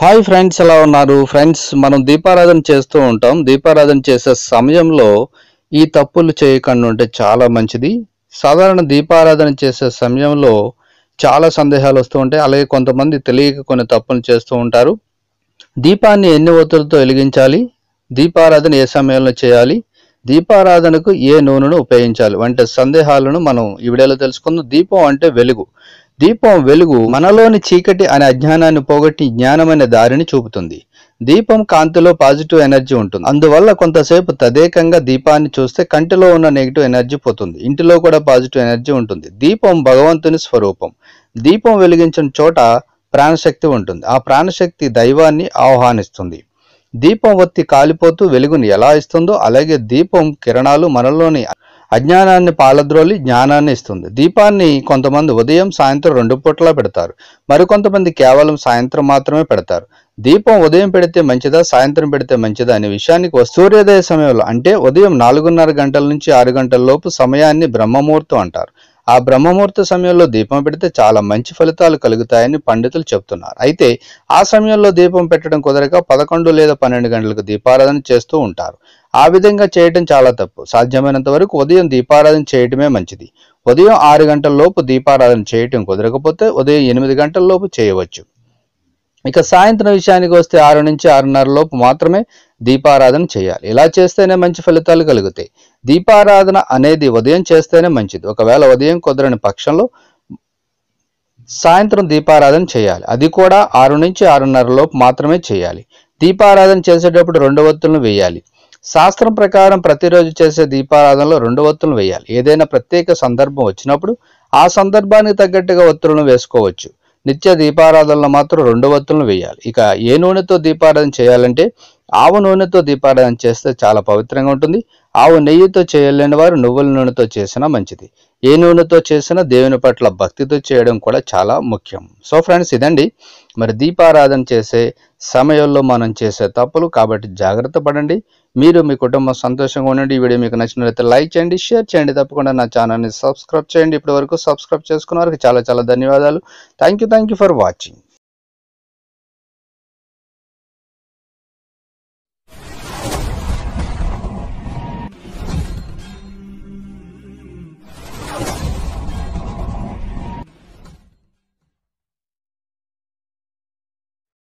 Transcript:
Hi friends ఎలా ఉన్నారు? Friends మనం దీపారాధన చేస్తూ ఉంటాం. దీపారాధన చేసే సమయంలో ఈ తప్పులు చేయకుండా ఉంటే చాలా మంచిది. సాధారణ దీపారాధన చేసే సమయంలో చాలా సందేహాలు వస్తూ ఉంటాయి. అలాగే కొంతమంది తెలియక కొన్ని తప్పులు చేస్తూ ఉంటారు. దీపాన్ని ఎన్ని ఒత్తులతో వెలిగించాలి? దీపారాధన ఏ సమయంలో చేయాలి? దీపారాధనకు ఏ నూనెను ఉపయోగించాలి? వంటి సందేహాలను మనం ఈ వీడియోలో తెలుసుకుందాం. దీపం అంటే వెలుగు. దీపం వెలుగు మనలోని చీకటి అనే అజ్ఞానాన్ని పోగొట్టి జ్ఞానమైన దారిని చూపుతుంది. దీపం కాంతిలో పాజిటివ్ ఎనర్జీ ఉంటుంది. అందువల్ల కొంతసేపు తదేకంగా దీపాన్ని చూస్తే కంటిలో ఉన్న నెగిటివ్ ఎనర్జీ పోతుంది. ఇంటిలో కూడా పాజిటివ్ ఎనర్జీ ఉంటుంది. దీపం భగవంతుని స్వరూపం. దీపం వెలిగించిన చోట ప్రాణశక్తి ఉంటుంది. ఆ ప్రాణశక్తి దైవాన్ని ఆహ్వానిస్తుంది. దీపం ఒత్తి కాలిపోతూ వెలుగుని ఎలా ఇస్తుందో అలాగే దీపం కిరణాలు మనలోని అజ్ఞానాన్ని పాలద్రోలి జ్ఞానాన్ని ఇస్తుంది. దీపాన్ని కొంతమంది ఉదయం సాయంత్రం రెండు పూటలా పెడతారు. మరికొంతమంది కేవలం సాయంత్రం మాత్రమే పెడతారు. దీపం ఉదయం పెడితే మంచిదా సాయంత్రం పెడితే మంచిదా అనే విషయానికి సూర్యోదయ సమయంలో అంటే ఉదయం నాలుగున్నర గంటల నుంచి ఆరు గంటల లోపు సమయాన్ని బ్రహ్మముహూర్తం అంటారు. ఆ బ్రహ్మముహూర్త సమయంలో దీపం పెడితే చాలా మంచి ఫలితాలు కలుగుతాయని పండితులు చెప్తున్నారు. అయితే ఆ సమయంలో దీపం పెట్టడం కుదరక పదకొండు లేదా పన్నెండు గంటలకు దీపారాధన చేస్తూ ఉంటారు. ఆ విధంగా చేయటం చాలా తప్పు. సాధ్యమైనంత వరకు ఉదయం దీపారాధన చేయటమే మంచిది. ఉదయం ఆరు గంటల లోపు దీపారాధన చేయటం కుదరకపోతే ఉదయం ఎనిమిది గంటల లోపు చేయవచ్చు. ఇక సాయంత్రం విషయానికి వస్తే ఆరు నుంచి ఆరున్నర లోపు మాత్రమే దీపారాధన చేయాలి. ఇలా చేస్తేనే మంచి ఫలితాలు కలుగుతాయి. దీపారాధన అనేది ఉదయం చేస్తేనే మంచిది. ఒకవేళ ఉదయం కుదరని పక్షంలో సాయంత్రం దీపారాధన చేయాలి. అది కూడా ఆరు నుంచి ఆరున్నర లోపు మాత్రమే చేయాలి. దీపారాధన చేసేటప్పుడు రెండు ఒత్తులను వేయాలి. శాస్త్రం ప్రకారం ప్రతిరోజు చేసే దీపారాధనలో రెండు ఒత్తులను వేయాలి. ఏదైనా ప్రత్యేక సందర్భం వచ్చినప్పుడు ఆ సందర్భానికి తగ్గట్టుగా ఒత్తులను వేసుకోవచ్చు. నిత్య దీపారాధనలో మాత్రం రెండు వత్తులను వేయాలి. ఇక ఏ నూనెతో దీపారాధన చేయాలంటే ఆవు నూనెతో దీపారాధన చేస్తే చాలా పవిత్రంగా ఉంటుంది. ఆవు నెయ్యితో చేయలేని వారు నువ్వుల నూనెతో చేసినా మంచిది. ఏ నూనెతో చేసినా దేవుని పట్ల భక్తితో చేయడం కూడా చాలా ముఖ్యం. సో ఫ్రెండ్స్ ఇదండి. మరి దీపారాధన చేసే సమయంలో మనం చేసే తప్పులు కాబట్టి జాగ్రత్త పడండి. మీరు మీ కుటుంబం సంతోషంగా ఉండండి. ఈ వీడియో మీకు నచ్చినట్లయితే లైక్ చేయండి షేర్ చేయండి. తప్పకుండా నా ఛానల్ని సబ్స్క్రైబ్ చేయండి. ఇప్పటి వరకు సబ్స్క్రైబ్ చేసుకున్న వారికి చాలా చాలా ధన్యవాదాలు. Thank you thank you for watching.